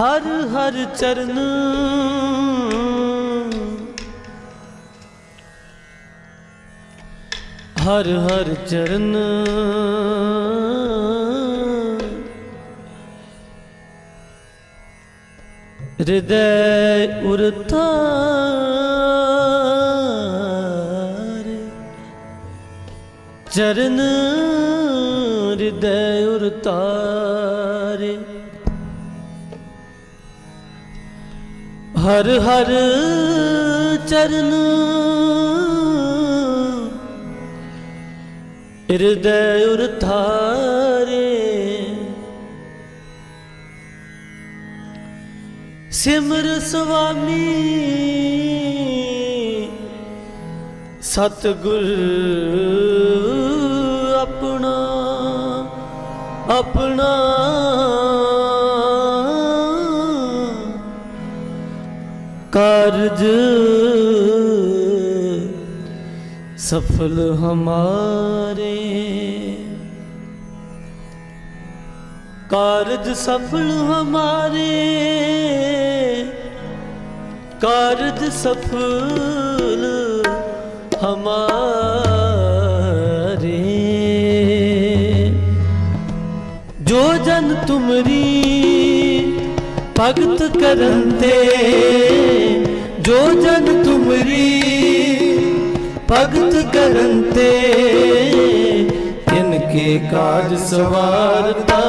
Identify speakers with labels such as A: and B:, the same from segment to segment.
A: ਹਰ ਹਰ ਚਰਨ। ਹਰ ਹਰ ਚਰਨ। ਹਿਰਦੈ ਉਰਤਾਰੇ। ਚਰਨ ਹਿਰਦੈ ਉਰਤਾਰੇ। ਹਰ ਹਰ ਚਰਨ। ਹਿਰਦੈ ਉਰਤਾਰੇ ਸਿਮਰ ਸੁਆਮੀ ਸਤਿਗੁਰ ਆਪਣਾ ਆਪਣਾ ਕਾਰਜ ਸਫਲ ਹਮਾਰੇ। ਕਾਰਜ ਸਫਲ ਹਮਾਰੇ। ਕਾਰਜ ਸਫਲ ਹਮਾਰੇ। ਜੋ ਜਨ ਤੁਮਰੀ ਭਗਤ ਕਰਨ ਤੇ ਜੋ ਜਨ ਤੁਮਰੀ ਭਗਤ ਕਰਨ ਤੇ ਕੇ ਕਾਜ ਸਵਾਰਤਾ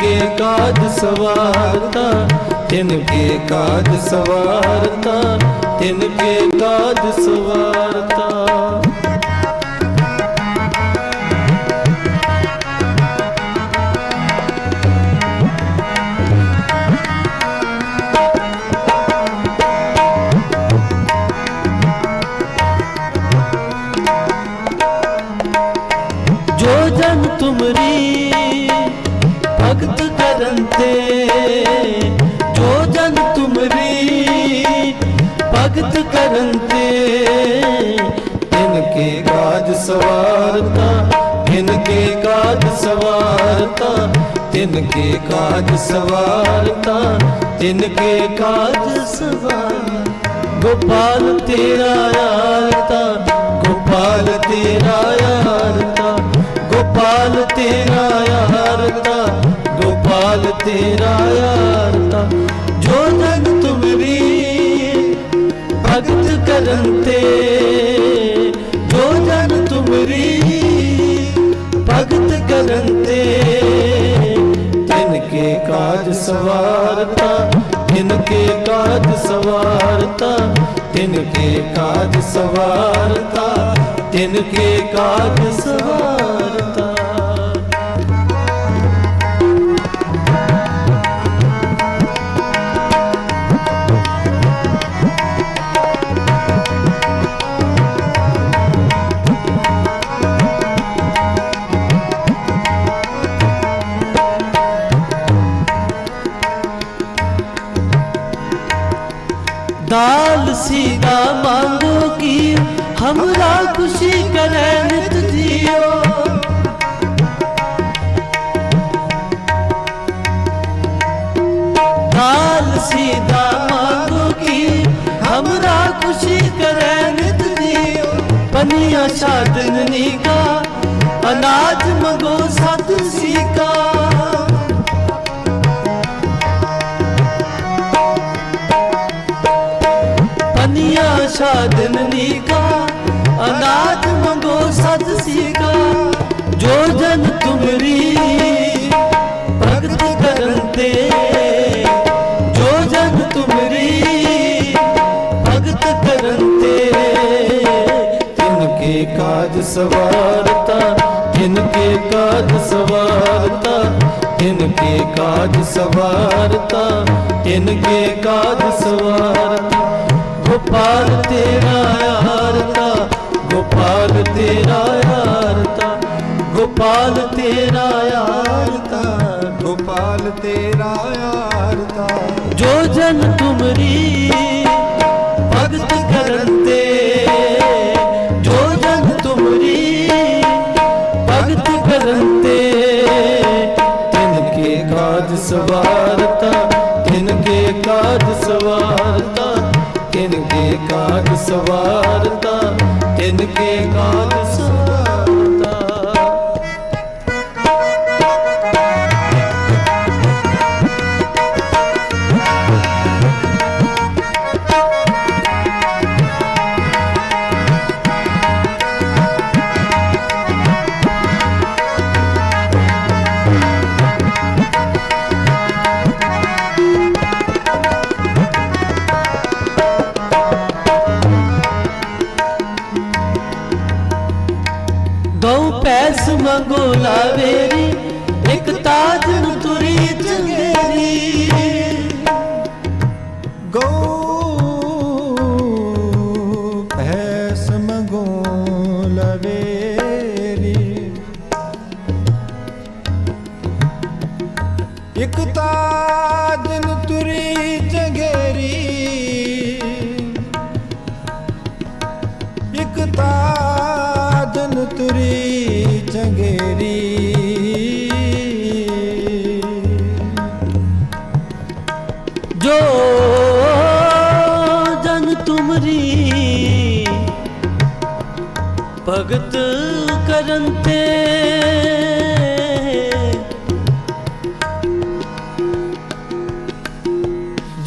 A: ਕੇ ਕਾਜ ਸਵਾਰਤਾ ਕੇ ਕਾਜ ਸਵਾਰਤਾ ਕੇ ਕਾਜ ਸਵਾਰਤਾ। ਕਾਜ ਸਵਾਰਤਾ ਤਿਨਕੇ ਕਾਜ ਸਵਾਰਤਾ ਤਿਨਕੇ ਕਾਜ ਸਵਾਰ। ਗੋਪਾਲ ਤੇਰਾ ਆਰਤਾ ਗੋਪਾਲ ਤੇਰਾ ਆਰਤਾ ਗੋਪਾਲ ਤੇਰਾ ਆਰਤਾ ਗੋਪਾਲ ਤੇਰਾ ਆਰਤਾ ਜੋ ਜਗ ਤੁਮਰੀ ਭਗਤ ਕਰਨ ਤੇ, ਜੋ ਜਨ ਤੁਮਰੀ ਭਗਤ ਕਰਨ ਤੇ ਕਾਜ ਸਵਾਰਤਾ ਤਿਨਕੇ ਕਾਜ ਸਵਾਰਤਾ ਤਿਨਕੇ ਕਾਜ ਸਵਾਰਤਾ ਤਿਨਕੇ ਕਾਜ ਸਵਾਰਤਾ। दाल सीधा मांगो की हमरा खुशी करे नित जियो दाल सीधा मांगो की हमरा खुशी करे नित जियो पनिया शादनी का अनाज मंगो सत सीका ਸਾਧਨ ਨੀਕਾ ਅਨਾਥ ਮੰਗੋ ਸਤ ਸੀਗਾ। ਜੋ ਜਨ ਤੁਮਰੀ ਪ੍ਰਗਟ ਕਰੰਤੇ ਜੋ ਜਨ ਤੁਮਰੀ ਭਗਤ ਕਰੰਤੇ ਤਿਨ ਕੇ ਕਾਜ ਸਵਾਰਤਾ ਤਿਨ ਕੇ ਕਾਜ ਸਵਾਰਤਾ ਤਿਨ ਕੇ ਕਾਜ ਸਵਾਰਤਾ ਤਿਨ ਕੇ ਕਾਜ ਸਵਾਰਤਾ। ਗੋਪਾਲ ਤੇਰਾ ਆਰਤਾ ਗੋਪਾਲ ਤੇਰਾ ਆਰਤਾ ਗੋਪਾਲ ਤੇਰਾ ਆਰਤਾ
B: ਗੋਪਾਲ ਤੇਰਾ ਆਰਤਾ
A: ਜੋ ਜਨ ਤੁਮਰੀ ਭਗਤ ਕਰਨ ਤੇ ਜੋ ਜਨ ਤੁਮਰੀ ਭਗਤ ਕਰਨ ਤੇ ਤਿਨ ਕੇ ਕਾਜ ਸਵਾਰਤਾ ਕਾਜ ਸਵਾਰਤਾ। ਤਿਨ ਕੇ ਕਾਜ ਸਵਾਰਤਾ ਤਿਨ ਕੇ ਕਾਜ ਸਵਾਰਤਾ ਮੰਗੋ ਲਾਵੇਰੀ ਇੱਕ ਤਾਜ ਨੂੰ ਤੁਰੀ ਚੰਗੇਰੀ
B: ਗੋ ਭੈਸ ਮੰਗੋ ਲਵੇਰੀ ਇਕ ਤਾਜਨ ਤੁਰੀ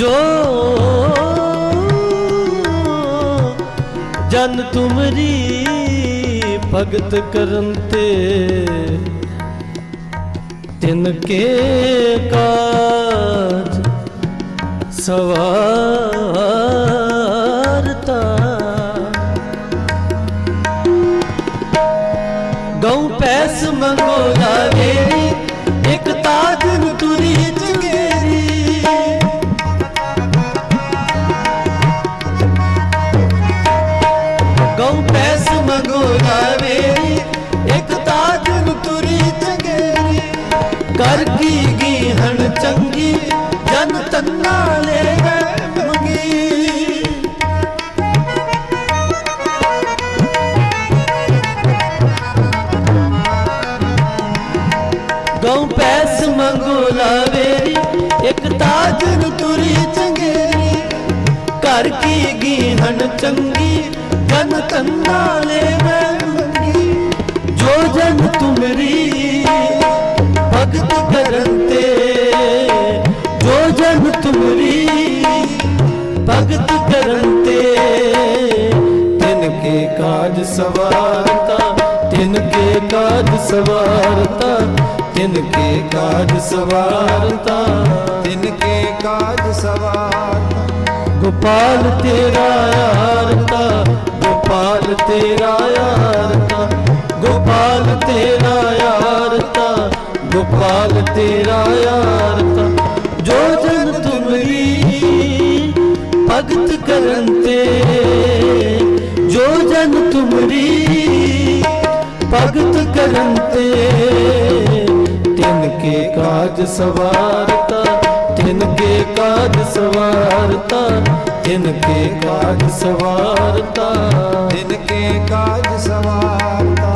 A: ਜੋ ਜਨ ਤੁਮਰੀ ਭਗਤ ਕਰਨ ਤੇ ਤਿਨ ਕੇ ਕਾਜ ਸਵਾ ਮੰਗੋ ਲਾਵੇ ਇੱਕ ਤਾਜ ਨੂੰ ਤੁਰੀ ਚੰਗੇਰੀ। ਕਰ ਕੀ ਗੀਹਣ ਚੰਗੀ, ਜਨ ਤੰਨਾ ਲੈ ਗਏ ਮੰਗੀ। ਗਉ ਪੈਸ ਮੰਗੋ ਲਾਵੇਰੀ ਇੱਕ ਤਾਜ ਨੂੰ ਤੁਰੀ ਚੰਗੇਰੀ। ਘਰ ਕੀ ਗੀਹਣ ਚੰਗੀ ਜਨ ਤੰਨਾ ਮੈਂ ਮੰਗੀ, ਜੋ ਜਨ ਤੁਮਰੀ ਭਗਤ ਕਰਨ ਤੇ। ਜੋ ਜਨ ਤੁਮਰੀ ਭਗਤ ਕਰਨ ਤੇ। ਤਿਨ ਕੇ ਕਾਜ ਸਵਾਰਤਾ, ਤਿਨ ਕੇ ਕਾਜ ਸਵਾਰਤਾ, ਤਿਨ ਕੇ ਕਾਜ ਸਵਾਰਤਾ,
B: ਤਿਨ ਕੇ ਕਾਜ ਸਵਾਰ
A: ਗੋਪਾਲ ਤੇਰਾ ਯਾਰਤਾ ਗੋਪਾਲ ਤੇਰਾ ਯਾਰਤਾ ਗੋਪਾਲ ਤੇਰਾ ਯਾਰਤਾ ਗੋਪਾਲ ਤੇਰਾ ਯਾਰਤਾ ਜੋ ਜਨ ਤੁਮਰੀ ਭਗਤ ਕਰਨ ਤੇ, ਜੋ ਜਨ ਤੁਮਰੀ ਭਗਤ ਕਰਨ ਤੇ, ਤਿਨ ਕੇ ਕਾਜ ਸਵਾਰਤਾ, ਤਿਨ ਕੇ ਕਾਜ ਸਵਾਰਤਾ जिनके काज सवारता जिनके
B: काज सवारता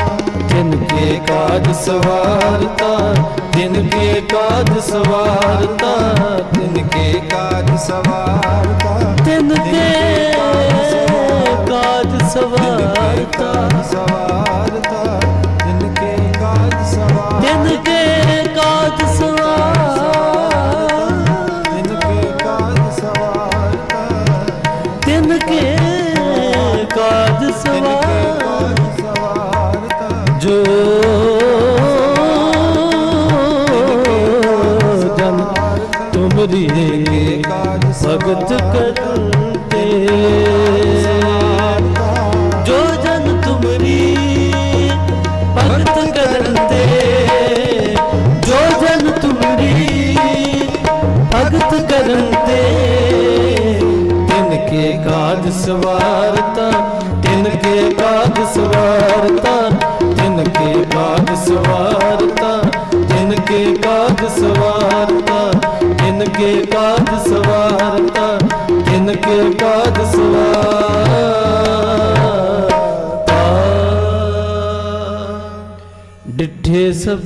B: जिनके काज
A: सवारता जिनके काज
B: सवारता जिनके
A: काज
B: सवारता जिनके
A: काज सवारता सवारता ਭਗਤ ਕਰਤੇ ਜੋ ਜਨ ਤੁਮਰੀ ਭਗਤ ਕਰਤੇ ਜੋ ਜਨ ਤੁਮਰੀ ਭਗਤ ਕਰਤੇ ਤਿਨ ਕੇ ਕਾਜ ਸਵਾਰਤਾ, ਤਿਨ ਕੇ ਕਾਜ ਸਵਾਰਤਾ, ਤਿਨ ਕੇ ਕਾਜ ਸਵਾਰਤਾ, ਤਿਨ ਕੇ ਕਾਜ ਸਵਾਰਤਾ, ਤਿਨ ਕੇ ਕਾਜ ਸਵਾਰਤਾ। ਪਾਦ ਸਵਾ ਡਿੱਠੇ ਸਭ